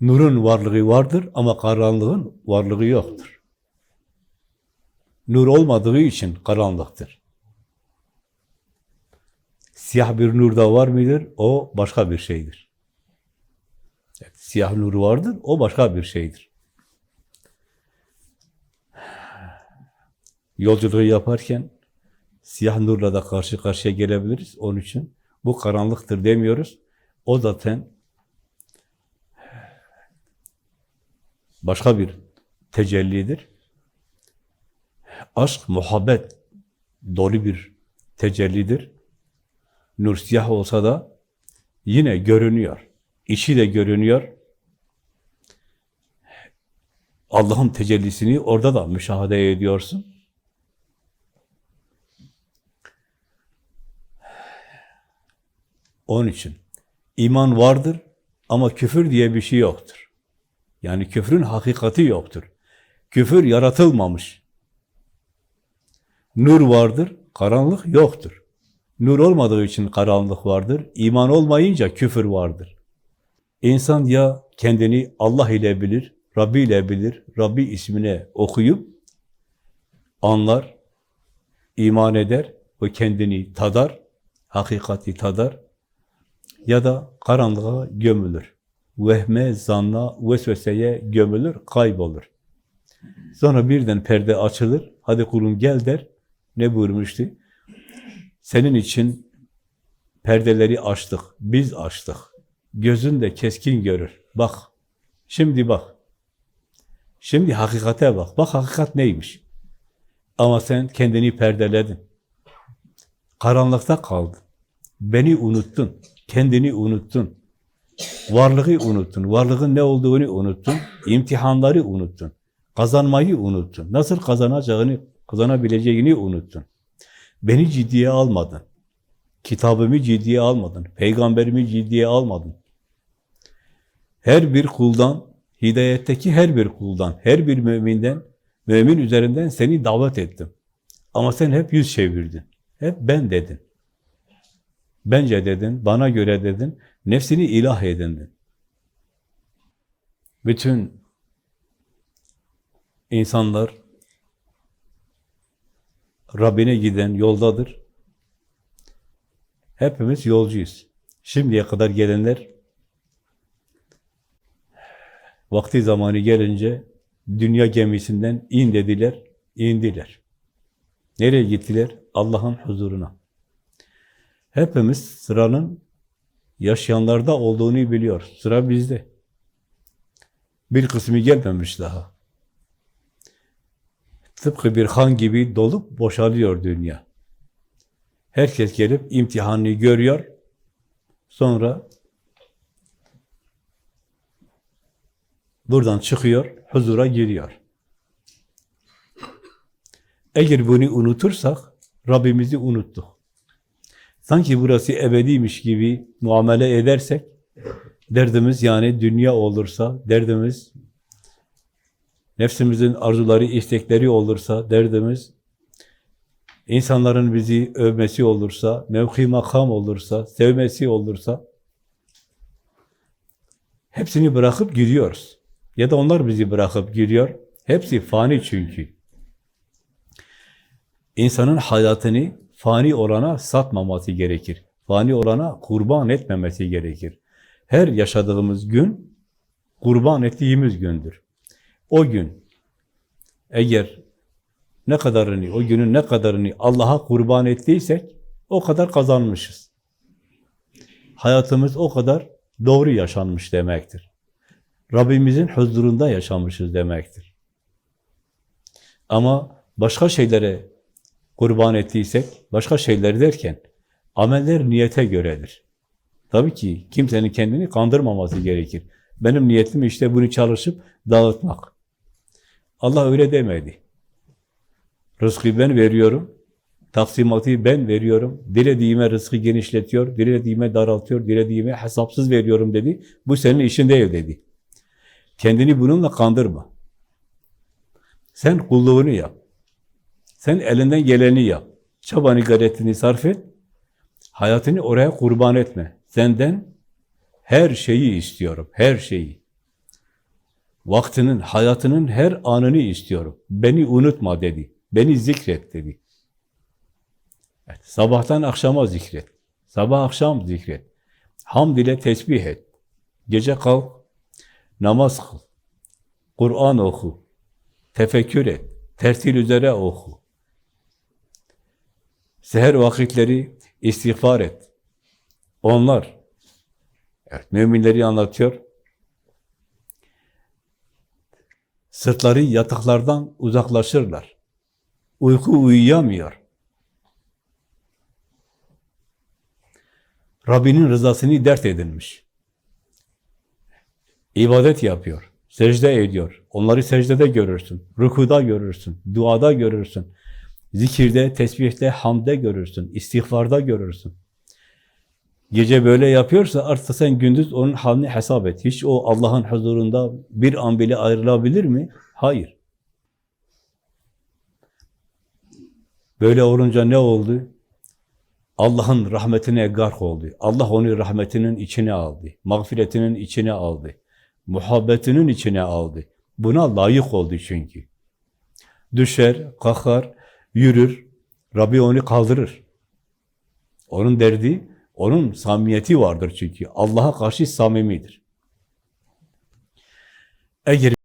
Nurun varlığı vardır ama karanlığın varlığı yoktur. Nur olmadığı için karanlıktır. Siyah bir nur da var mıdır? O başka bir şeydir. Evet, siyah nur vardır, o başka bir şeydir. Yolculuğu yaparken siyah nurla da karşı karşıya gelebiliriz. Onun için bu karanlıktır demiyoruz. O zaten başka bir tecellidir. Aşk, muhabbet dolu bir tecellidir. Nur siyah olsa da yine görünüyor. İçi de görünüyor. Allah'ın tecellisini orada da müşahede ediyorsun. Onun için iman vardır ama küfür diye bir şey yoktur. Yani küfrün hakikati yoktur. Küfür yaratılmamış. Nur vardır, karanlık yoktur. Nur olmadığı için karanlık vardır. İman olmayınca küfür vardır. İnsan ya kendini Allah ile bilir, Rabbi ile bilir, Rabbi ismine okuyup anlar, iman eder ve kendini tadar, hakikati tadar ya da karanlığa gömülür. Vehme, zanna, vesveseye gömülür, kaybolur. Sonra birden perde açılır, hadi kulum gel der. Ne buyurmuştu? Senin için perdeleri açtık, biz açtık. Gözün de keskin görür. Bak, şimdi bak. Şimdi hakikate bak. Bak hakikat neymiş? Ama sen kendini perdeledin. Karanlıkta kaldın. Beni unuttun. Kendini unuttun. Varlığı unuttun. Varlığın ne olduğunu unuttun. İmtihanları unuttun. Kazanmayı unuttun. Nasıl kazanacağını, kazanabileceğini unuttun. Beni ciddiye almadın. Kitabımı ciddiye almadın. Peygamberimi ciddiye almadın. Her bir kuldan, hidayetteki her bir kuldan, her bir müminden, mümin üzerinden seni davet ettim. Ama sen hep yüz çevirdin. Hep ben dedin. Bence dedin, bana göre dedin, nefsini ilah edindin. Bütün insanlar Rabbine giden yoldadır. Hepimiz yolcuyuz. Şimdiye kadar gelenler vakti zamanı gelince dünya gemisinden in dediler, indiler. Nereye gittiler? Allah'ın huzuruna. Hepimiz sıranın yaşayanlarda olduğunu biliyor. Sıra bizde. Bir kısmı gelmemiş daha. Tıpkı bir han gibi dolup boşalıyor dünya. Herkes gelip imtihanını görüyor. Sonra buradan çıkıyor, huzura giriyor. Eğer bunu unutursak Rabbimizi unuttuk. Sanki burası ebediymiş gibi muamele edersek derdimiz yani dünya olursa, derdimiz nefsimizin arzuları, istekleri olursa, derdimiz insanların bizi övmesi olursa, mevki makam olursa, sevmesi olursa hepsini bırakıp gidiyoruz. Ya da onlar bizi bırakıp gidiyor. Hepsi fani çünkü. İnsanın hayatını fani olana satmaması gerekir. Fani olana kurban etmemesi gerekir. Her yaşadığımız gün kurban ettiğimiz gündür. O gün eğer ne kadarını, o günün ne kadarını Allah'a kurban ettiysek o kadar kazanmışız. Hayatımız o kadar doğru yaşanmış demektir. Rabbimizin huzurunda yaşamışız demektir. Ama başka şeylere kurban ettiysek, başka şeyler derken ameller niyete göredir. Tabii ki kimsenin kendini kandırmaması gerekir. Benim niyetim işte bunu çalışıp dağıtmak. Allah öyle demedi. Rızkı ben veriyorum, taksimatı ben veriyorum, dilediğime rızkı genişletiyor, dilediğime daraltıyor, dilediğime hesapsız veriyorum dedi. Bu senin işin değil dedi. Kendini bununla kandırma. Sen kulluğunu yap. Sen elinden geleni yap. Çabanı gayretini sarf et. Hayatını oraya kurban etme. Senden her şeyi istiyorum, her şeyi. Vaktinin, hayatının her anını istiyorum. Beni unutma dedi. Beni zikret dedi. Evet, sabahtan akşama zikret. Sabah akşam zikret. Hamd ile tesbih et. Gece kalk, namaz kıl. Kur'an oku. Tefekkür et. Tertil üzere oku. Seher vakitleri istiğfar et. Onlar, evet, müminleri anlatıyor. Sırtları yataklardan uzaklaşırlar. Uyku uyuyamıyor. Rabbinin rızasını dert edinmiş. İbadet yapıyor, secde ediyor. Onları secdede görürsün, rükuda görürsün, duada görürsün. Zikirde, tesbihte, hamde görürsün, istiğfarda görürsün. Gece böyle yapıyorsa artık sen gündüz onun halini hesap et. Hiç o Allah'ın huzurunda bir an bile ayrılabilir mi? Hayır. Böyle olunca ne oldu? Allah'ın rahmetine gark oldu. Allah onu rahmetinin içine aldı. Mağfiretinin içine aldı. Muhabbetinin içine aldı. Buna layık oldu çünkü. Düşer, kalkar, yürür. Rabbi onu kaldırır. Onun derdi, onun samimiyeti vardır çünkü. Allah'a karşı samimidir. Eğer